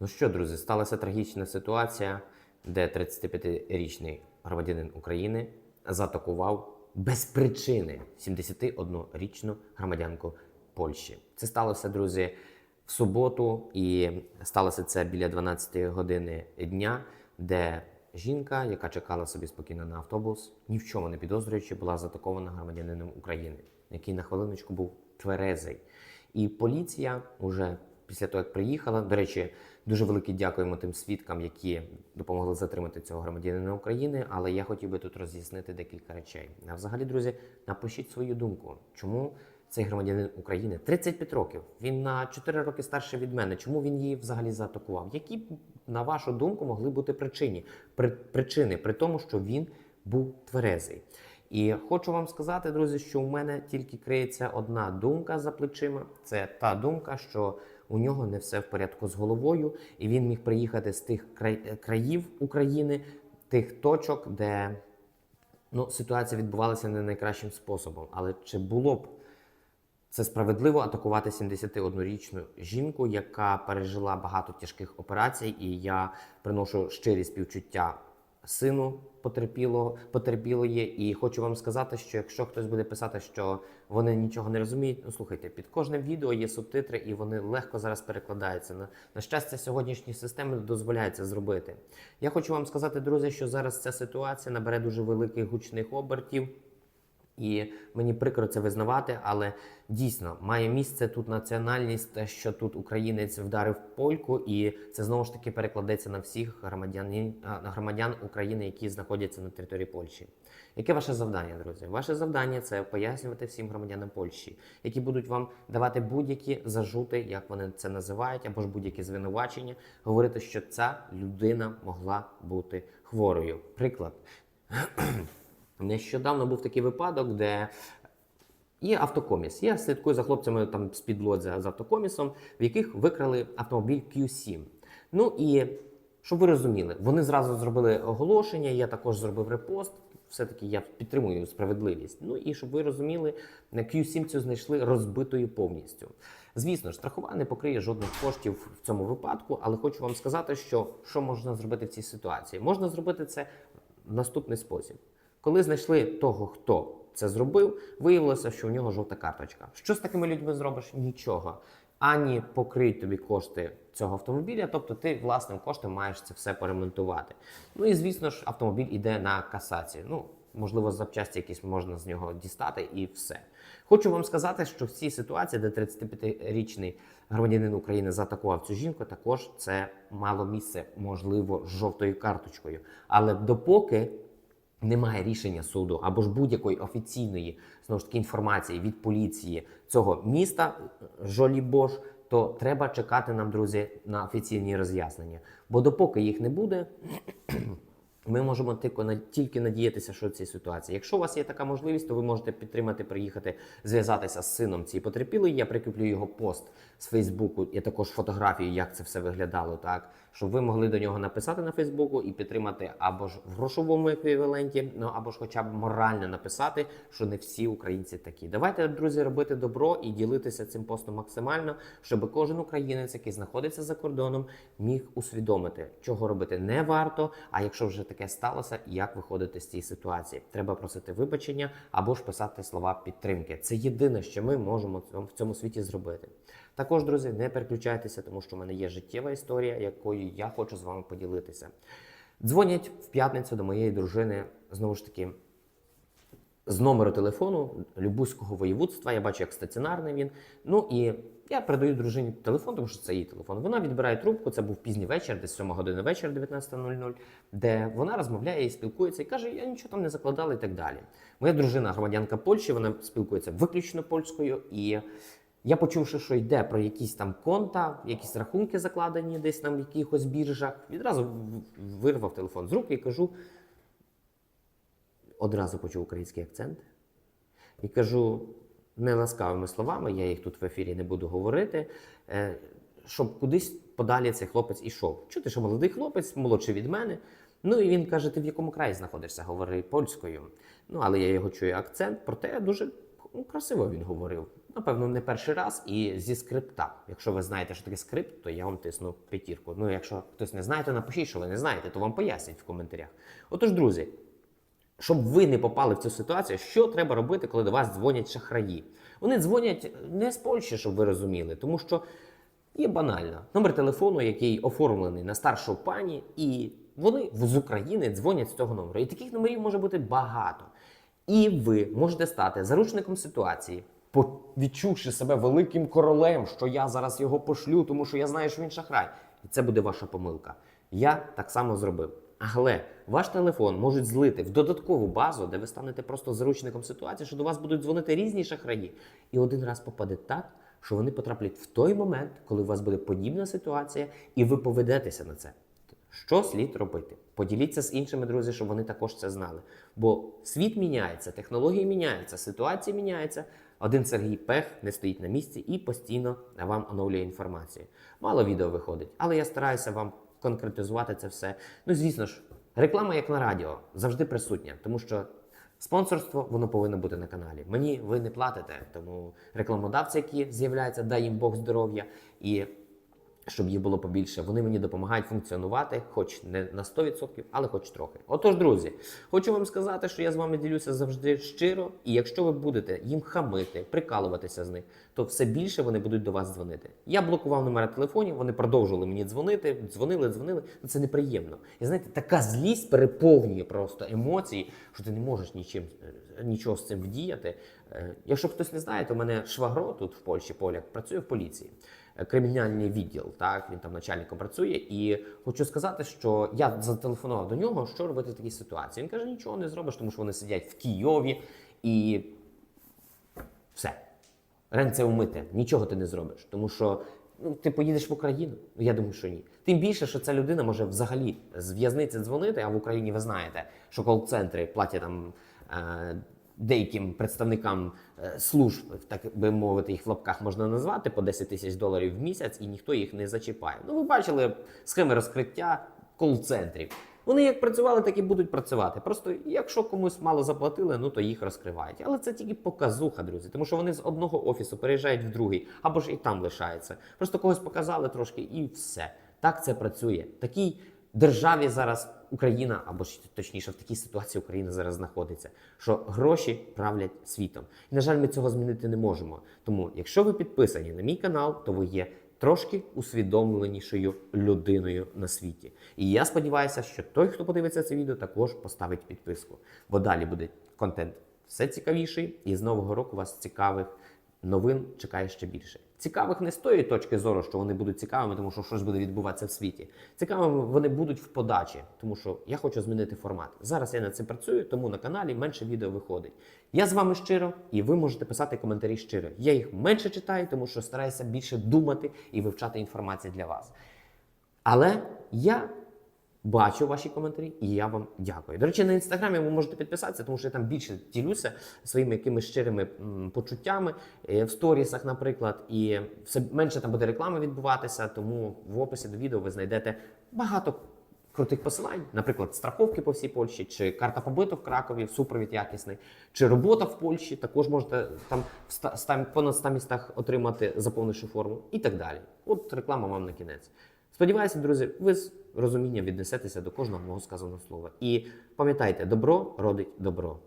Ну що, друзі, сталася трагічна ситуація, де 35-річний громадянин України заатакував без причини 71-річну громадянку Польщі. Це сталося, друзі, в суботу, і сталося це біля 12 години дня, де жінка, яка чекала собі спокійно на автобус, ні в чому не підозрюючи, була заатакована громадянином України, який на хвилиночку був тверезий. І поліція уже після того, як приїхала, до речі, дуже велике дякуємо тим свідкам, які допомогли затримати цього громадянина України. Але я хотів би тут роз'яснити декілька речей. А взагалі, друзі, напишіть свою думку, чому цей громадянин України 35 років. Він на 4 роки старший від мене. Чому він її взагалі заатакував? Які на вашу думку могли бути причини? При, причини при тому, що він був тверезий. І хочу вам сказати, друзі, що у мене тільки криється одна думка за плечима. Це та думка, що у нього не все в порядку з головою, і він міг приїхати з тих край- країв України, тих точок, де ну, ситуація відбувалася не найкращим способом. Але чи було б це справедливо атакувати 71-річну жінку, яка пережила багато тяжких операцій, і я приношу щирі співчуття сину потерпілого, потерпілої. І хочу вам сказати, що якщо хтось буде писати, що вони нічого не розуміють, ну слухайте, під кожним відео є субтитри, і вони легко зараз перекладаються. На, на щастя, сьогоднішні системи дозволяють це зробити. Я хочу вам сказати, друзі, що зараз ця ситуація набере дуже великих гучних обертів. І мені прикро це визнавати, але дійсно має місце тут національність, те, що тут українець вдарив польку, і це знову ж таки перекладеться на всіх громадян, громадян України, які знаходяться на території Польщі. Яке ваше завдання, друзі? Ваше завдання це пояснювати всім громадянам Польщі, які будуть вам давати будь-які зажути, як вони це називають, або ж будь-які звинувачення, говорити, що ця людина могла бути хворою. Приклад. Нещодавно був такий випадок, де є автокоміс. Я слідкую за хлопцями там з підлодзя з автокомісом, в яких викрали автомобіль Q7. Ну і щоб ви розуміли, вони зразу зробили оголошення. Я також зробив репост. Все-таки я підтримую справедливість. Ну і щоб ви розуміли, на Q7 цю знайшли розбитою повністю. Звісно страхова не покриє жодних коштів в цьому випадку, але хочу вам сказати, що що можна зробити в цій ситуації. Можна зробити це в наступний спосіб. Коли знайшли того, хто це зробив, виявилося, що у нього жовта карточка. Що з такими людьми зробиш? Нічого. Ані покриють тобі кошти цього автомобіля, тобто ти власним коштом маєш це все поремонтувати. Ну і звісно ж, автомобіль іде на касацію. Ну, можливо, запчасті якісь можна з нього дістати, і все. Хочу вам сказати, що в цій ситуації, де 35-річний громадянин України заатакував цю жінку, також це мало місце, можливо, жовтою карточкою. Але допоки немає рішення суду або ж будь-якої офіційної знову ж таки інформації від поліції цього міста Жолібош, то треба чекати нам, друзі, на офіційні роз'яснення. Бо допоки їх не буде. Ми можемо тільки тільки надіятися, що в цій ситуації. Якщо у вас є така можливість, то ви можете підтримати, приїхати, зв'язатися з сином цієї потерпілої. Я прикріплю його пост з Фейсбуку, і також фотографію, як це все виглядало, так щоб ви могли до нього написати на Фейсбуку і підтримати або ж в грошовому еквіваленті, ну або ж хоча б морально написати, що не всі українці такі. Давайте, друзі, робити добро і ділитися цим постом максимально, щоб кожен українець, який знаходиться за кордоном, міг усвідомити, чого робити не варто. А якщо вже таке сталося, як виходити з цієї ситуації? Треба просити вибачення або ж писати слова підтримки. Це єдине, що ми можемо в цьому світі зробити. Також, друзі, не переключайтеся, тому що в мене є життєва історія, якою я хочу з вами поділитися. Дзвонять в п'ятницю до моєї дружини знову ж таки з номеру телефону Любузького воєводства. Я бачу, як стаціонарний він. Ну і я передаю дружині телефон, тому що це її телефон. Вона відбирає трубку. Це був пізній вечір, десь 7 години вечора, 19.00, де вона розмовляє і спілкується, і каже: Я нічого там не закладала і так далі. Моя дружина, громадянка Польщі, вона спілкується виключно польською і. Я почувши, що йде про якісь там конта, якісь рахунки закладені десь в якихось біржах, відразу вирвав телефон з руки і кажу, одразу почув український акцент. І кажу не ласкавими словами, я їх тут в ефірі не буду говорити, е, щоб кудись подалі цей хлопець ішов. Чути, що молодий хлопець, молодший від мене. Ну і він каже: ти в якому краї знаходишся? Говори польською. Ну, але я його чую акцент, проте дуже ну, красиво він говорив. напевно, не перший раз і зі скрипта. Якщо ви знаєте, що таке скрипт, то я вам тисну п'ятірку. Ну, якщо хтось не знає, то напишіть, що ви не знаєте, то вам пояснять в коментарях. Отож, друзі, щоб ви не попали в цю ситуацію, що треба робити, коли до вас дзвонять шахраї? Вони дзвонять не з Польщі, щоб ви розуміли, тому що є банально номер телефону, який оформлений на старшу пані, і вони з України дзвонять з цього номеру. І таких номерів може бути багато. І ви можете стати заручником ситуації, відчувши себе великим королем, що я зараз його пошлю, тому що я знаю, що він шахрай. І це буде ваша помилка. Я так само зробив. Але ваш телефон можуть злити в додаткову базу, де ви станете просто заручником ситуації, що до вас будуть дзвонити різні шахраї. І один раз попаде так, що вони потраплять в той момент, коли у вас буде подібна ситуація, і ви поведетеся на це. Що слід робити? Поділіться з іншими друзі, щоб вони також це знали. Бо світ міняється, технології міняються, ситуація міняється. Один Сергій Пех не стоїть на місці і постійно вам оновлює інформацію. Мало відео виходить, але я стараюся вам конкретизувати це все. Ну, звісно ж, реклама як на радіо завжди присутня, тому що спонсорство воно повинно бути на каналі. Мені ви не платите, тому рекламодавці, які з'являються, дай їм Бог здоров'я і щоб їх було побільше. Вони мені допомагають функціонувати, хоч не на 100%, але хоч трохи. Отож, друзі, хочу вам сказати, що я з вами ділюся завжди щиро, і якщо ви будете їм хамити, прикалуватися з них, то все більше вони будуть до вас дзвонити. Я блокував номера телефонів, вони продовжували мені дзвонити, дзвонили, дзвонили. Ну, Це неприємно. І знаєте, така злість переповнює просто емоції, що ти не можеш нічим, е, нічого з цим вдіяти. Е, Якщо хтось не знає, то в мене швагро тут в Польщі, поляк, працює в поліції. Е, Кримінальний відділ, так він там начальником працює, і хочу сказати, що я зателефонував до нього, що робити в такій ситуації. Він каже: нічого не зробиш, тому що вони сидять в Києві і все. Ренце вмите, нічого ти не зробиш. Тому що ну, ти поїдеш в Україну? Ну, Я думаю, що ні. Тим більше, що ця людина може взагалі з в'язниці дзвонити, а в Україні ви знаєте, що кол-центри платять там. Деяким представникам е, служб, так би мовити, їх в лапках можна назвати по 10 тисяч доларів в місяць, і ніхто їх не зачіпає. Ну, ви бачили схеми розкриття кол-центрів. Вони як працювали, так і будуть працювати. Просто якщо комусь мало заплатили, ну то їх розкривають. Але це тільки показуха, друзі, тому що вони з одного офісу переїжджають в другий, або ж і там лишаються. Просто когось показали трошки, і все. Так це працює. Такій державі зараз Україна, або ж точніше, в такій ситуації Україна зараз знаходиться, що гроші правлять світом. І на жаль, ми цього змінити не можемо. Тому, якщо ви підписані на мій канал, то ви є трошки усвідомленішою людиною на світі. І я сподіваюся, що той, хто подивиться це відео, також поставить підписку. Бо далі буде контент все цікавіший, і з нового року вас цікавих новин чекає ще більше. Цікавих не з тої точки зору, що вони будуть цікавими, тому що щось буде відбуватися в світі. Цікавими вони будуть в подачі, тому що я хочу змінити формат. Зараз я над цим працюю, тому на каналі менше відео виходить. Я з вами щиро, і ви можете писати коментарі щиро. Я їх менше читаю, тому що стараюся більше думати і вивчати інформацію для вас. Але я бачу ваші коментарі, і я вам дякую. До речі, на інстаграмі ви можете підписатися, тому що я там більше ділюся своїми якимись щирими почуттями е, в сторісах, наприклад, і все менше там буде реклами відбуватися. Тому в описі до відео ви знайдете багато. Крутих посилань, наприклад, страховки по всій Польщі, чи карта побиту в Кракові, супровід якісний, чи робота в Польщі. Також можете там в понад 100 містах отримати заповнивши форму і так далі. От реклама вам на кінець. Сподіваюся, друзі, ви з розумінням віднесетеся до кожного мого сказаного слова. І пам'ятайте, добро родить добро.